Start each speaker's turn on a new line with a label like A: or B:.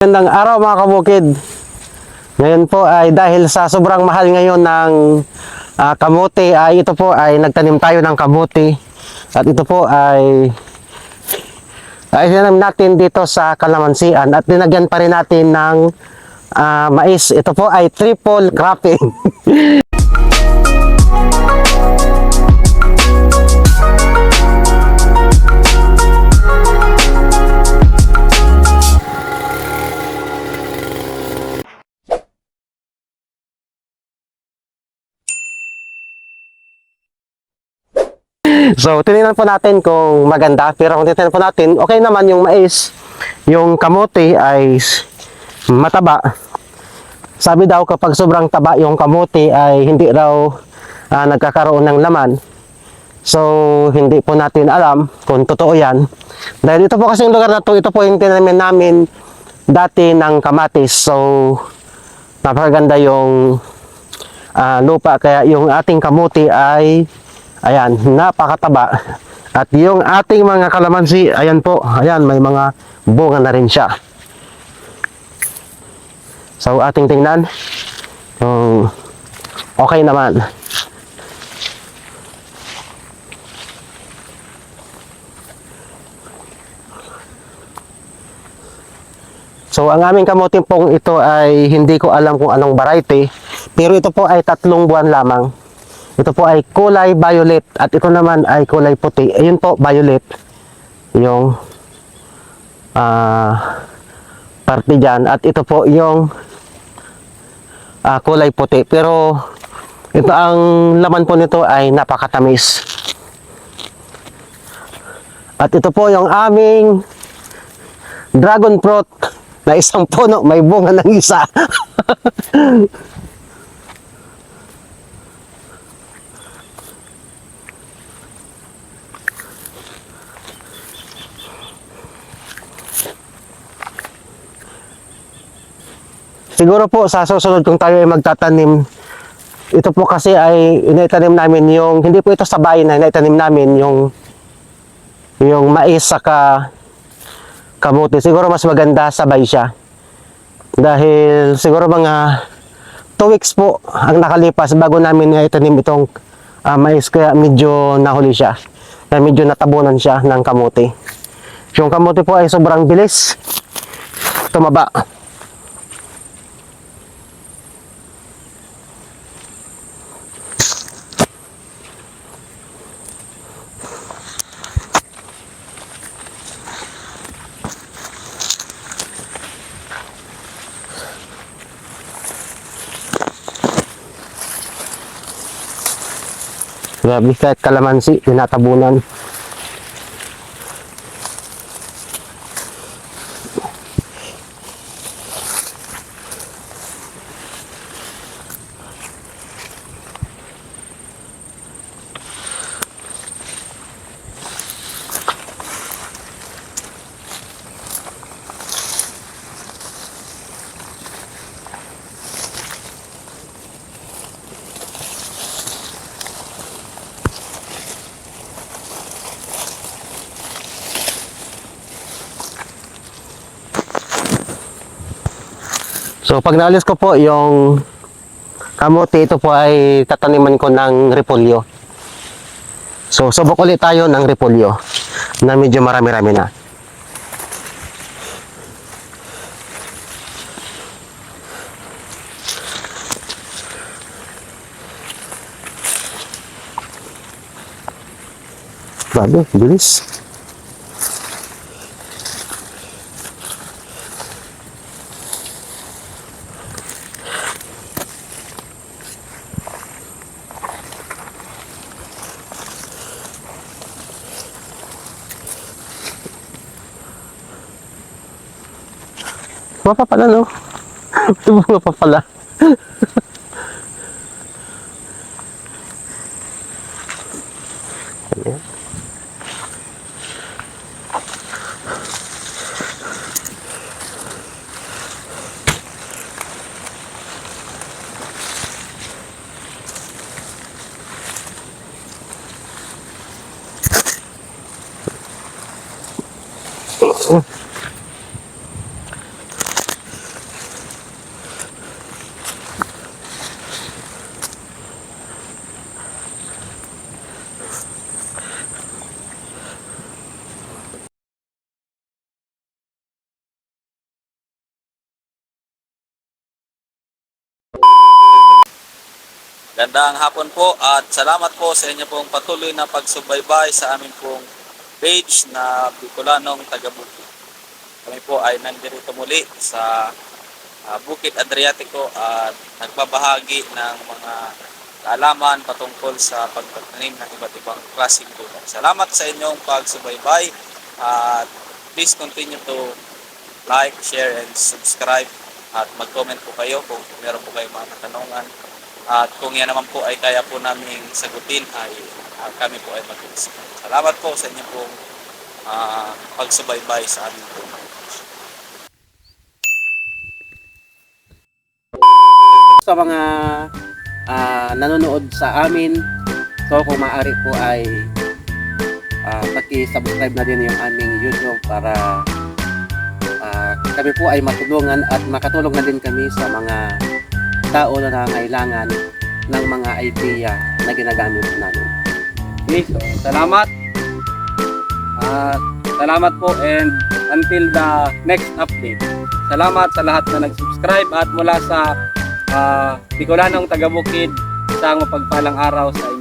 A: Magandang araw mga kabukid. Ngayon po ay dahil sa sobrang mahal ngayon ng ah, kamote ay ito po ay nagtanim tayo ng kamote at ito po ay ay tinanim natin dito sa kalamansian at dinagyan pa rin natin ng ah, mais. Ito po ay triple cropping. So, tinignan po natin kung maganda. Pero kung titignan po natin, okay naman yung mais. Yung kamote ay mataba. Sabi daw kapag sobrang taba yung kamote ay hindi raw ah, nagkakaroon ng laman. So, hindi po natin alam kung totoo yan. Dahil ito po kasi yung lugar na to, ito po yung tinamin namin dati ng kamatis. So, napakaganda yung ah, lupa. Kaya yung ating kamuti ay, ayan, napakataba. At yung ating mga kalamansi, ayan po, ayan, may mga bunga na rin siya. So, ating tingnan. Kung okay naman. So, ang aming kamuting pong ito ay hindi ko alam kung anong variety. Pero ito po ay tatlong buwan lamang. Ito po ay kulay violet at ito naman ay kulay puti. Ayun po, violet. Yung ah parte dyan. At ito po yung ah, kulay puti. Pero ito ang laman po nito ay napakatamis. At ito po yung aming dragon fruit na isang puno may bunga ng isa. Siguro po sa susunod kung tayo ay magtatanim, ito po kasi ay inaitanim namin yung, hindi po ito sa bayan na inaitanim namin yung yung mais saka kamote. Siguro mas maganda sabay siya. Dahil siguro mga 2 weeks po ang nakalipas bago namin naitanim itong ah, mais kaya medyo nahuli siya. Kaya medyo natabunan siya ng kamote. Yung kamote po ay sobrang bilis tumaba. Grabe, kahit kalamansi, tinatabunan. So pag naalis ko po yung kamote, ito po ay tataniman ko ng repolyo. So subok ulit tayo ng repolyo na medyo marami-rami na. Grabe, bilis. Mapa pala, no? May mga pa pala. Oh.
B: Gandang hapon po at salamat po sa inyo pong patuloy na pagsubaybay sa amin pong page na Bicolanong Tagabuki. Kami po ay nandito muli sa ah, Bukid Adriatico at nagbabahagi ng mga kaalaman patungkol sa pagtatanim ng iba't ibang klaseng gulay. Salamat sa inyong pagsubaybay at please continue to like, share, and subscribe at mag-comment po kayo kung meron po kayong mga katanungan at kung yan naman po ay kaya po namin sagutin ay ah, kami po ay mag Salamat po sa inyo pong ah, pagsubaybay sa aming po.
A: sa mga ah, nanonood sa amin. So kung maaari po ay ah, paki-subscribe na din yung aming YouTube para ah, kami po ay matulungan at makatulong na din kami sa mga tao na nangailangan ng mga idea na ginagamit namin.
C: Okay, so salamat. At salamat po and until the next update. Salamat sa lahat na nag-subscribe at mula sa uh, Bicolanong Tagabukid, isang mapagpalang araw sa inyo.